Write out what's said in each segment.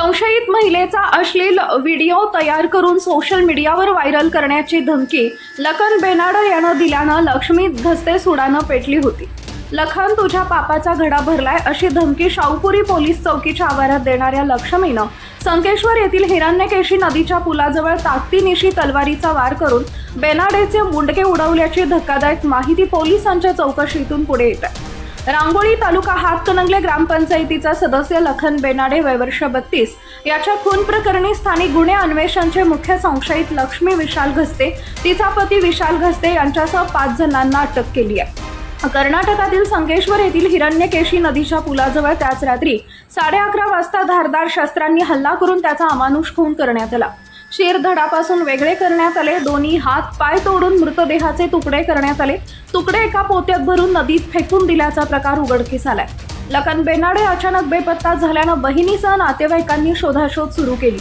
संशयित महिलेचा अश्लील व्हिडिओ तयार करून सोशल मीडियावर व्हायरल करण्याची धमकी लखन बेनाडर यानं दिल्यानं लक्ष्मी धस्ते सुडानं पेटली होती. लखन तुझ्या पापाचा घडा भरलाय अशी धमकी शाहूपुरी पोलीस चौकीच्या आवारात देणाऱ्या लक्ष्मीनं संकेश्वर येथील हिरण्यकेशी नदीच्या पुलाजवळ ताकदीनिशी तलवारीचा वार करून बेनाडेचे मुंडके उडवल्याची धक्कादायक माहिती पोलिसांच्या चौकशीतून पुढे येत आहे. रांगोळी तालुका हातकणंगले ग्रामपंचायतीचा सदस्य लखन बेनाडे वयवर्ष बत्तीस. याच्या खून प्रकरणी स्थानिक गुन्हे अन्वेषणचे मुख्य संशयित लक्ष्मी विशाल घस्ते. तिचा पती विशाल घस्ते यांच्यासह पाच जणांना अटक केली आहे. कर्नाटकातील संकेश्वर येथील हिरण्यकेशी नदीच्या पुलाजवळ त्याच रात्री साडे अकरा वाजता धारदार शस्त्रांनी हल्ला करून त्याचा अमानुष खून करण्यात आला. शिरधडापासून वेगळे करण्यात आले. दोन्ही हात पाय तोडून मृतदेहाचे तुकडे करण्यात आले. तुकडे एका पोत्यात भरून नदीत फेकून दिल्याचा प्रकार उघडकीस आलाय. लखन बेनाडे अचानक बेपत्ता झाल्यानं बहिणीसह नातेवाईकांनी शोधाशोध सुरू केली.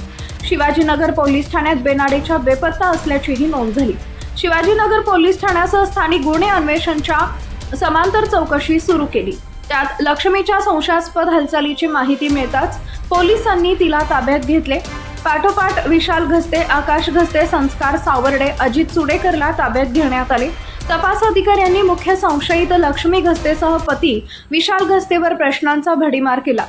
शिवाजीनगर पोलीस ठाण्यात बेनाडेच्या बेपत्ता असल्याचीही नोंद झाली. शिवाजीनगर पोलीस ठाण्यासह स्थानिक गुन्हे अन्वेषणच्या समांतर चौकशी सुरू केली. त्यात लक्ष्मीच्या संशयास्पद हालचालीची माहिती मिळताच पोलिसांनी तिला ताब्यात घेतले. पाठोपाठ विशाल घस्ते आकाश घस्ते संस्कार सावर्डे अजित सुडेकरला ताब्यात घेण्यात आले. तपास अधिकाऱ्यांनी मुख्य संशयित लक्ष्मी घस्तेसह पती विशाल घस्तेवर प्रश्नांचा भडीमार केला.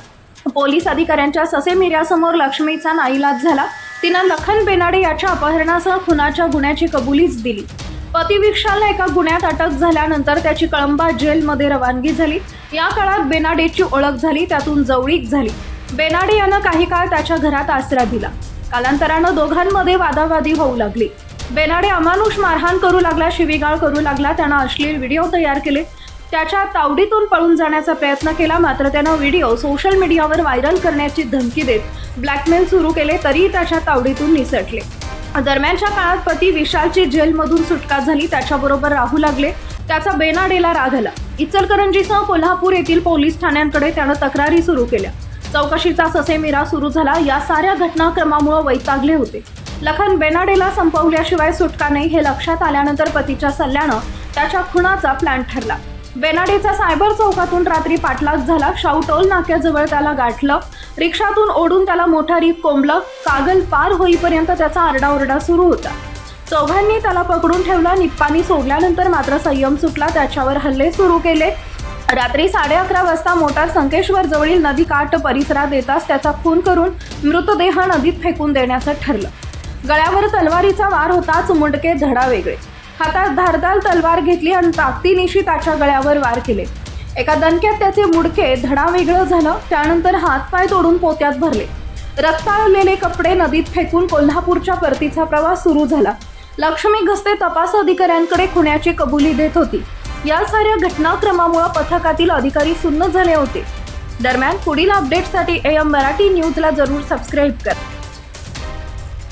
पोलीस अधिकाऱ्यांच्या ससेमिऱ्यासमोर लक्ष्मीचा नाईलाज झाला. तिनं लखन बेनाडे याच्या अपहरणासह खुनाच्या गुन्ह्याची कबुलीच दिली. पती विशालला एका गुन्ह्यात अटक झाल्यानंतर त्याची कळंबा जेलमध्ये रवानगी झाली. या काळात बेनाडेची ओळख झाली त्यातून जवळीक झाली. बेनाडे यानं काही काळ त्याच्या घरात आसरा दिला. कालांतरानं दोघांमध्ये वादावादी होऊ लागली. बेनाडे अमानुष मारहाण करू लागला शिवीगाळ करू लागला त्यानं अश्लील व्हिडिओ तयार केले. त्याच्या तावडीतून पळून जाण्याचा प्रयत्न केला मात्र त्यानं व्हिडिओ सोशल मीडियावर व्हायरल करण्याची धमकी देत ब्लॅकमेल सुरू केले तरीही त्याच्या तावडीतून निसटले. दरम्यानच्या काळात पती विशालची जेलमधून सुटका झाली त्याच्याबरोबर राहू लागले. त्याचा बेनाडेला राग आला. इचलकरंजीसह कोल्हापूर येथील पोलीस ठाण्यांकडे त्यानं तक्रारी सुरू केल्या. चौकशीचा ससेमिरा सुरू झाला. या साऱ्या घटनाक्रमामुळे वैतागले होते. लखन बेनाडेला संपवल्याशिवाय सुटका नाही हे लक्षात आल्यानंतर पतीच्या सल्ल्यानं त्याच्या खुनाचा प्लॅन ठरला. बेनाडेचा सायबर चौकातून रात्री पाठलाग झाला. शाहू टोल नाक्याजवळ त्याला गाठलं. रिक्षातून ओढून त्याला मोठारीत कोंबलं. कागल पार होईपर्यंत त्याचा आरडाओरडा सुरू होता. चौघांनी त्याला पकडून ठेवला. निप्पानी सोडल्यानंतर मात्र संयम सुटला. त्याच्यावर हल्ले सुरू केले. रात्री साडे अकरा वाजता मोटार संकेश्वर जवळील नदी काठ परिसरात येताच त्याचा खून करून मृतदेह नदीत फेकून देण्याचं ठरलं. गळ्यावर तलवारीचा वार होताच मुंडके धडा वेगळे. हातात धारदार तलवार घेतली आणि ताकदीनिशी त्याच्या गळ्यावर वार केले. एका दणक्यात त्याचे मुडके धडा वेगळं झालं त्यानंतर हातपाय तोडून पोत्यात भरले. रक्ताळलेले कपडे नदीत फेकून कोल्हापूरच्या परतीचा प्रवास सुरू झाला. लक्ष्मी घस्ते तपास अधिकाऱ्यांकडे खुण्याची कबुली देत होती. या साऱ्या घटनाक्रमामुळे पथकातील अधिकारी सुन्न झाले होते. दरम्यान पुढील अपडेटसाठी एम मराठी न्यूजला जरूर सबस्क्राईब करा.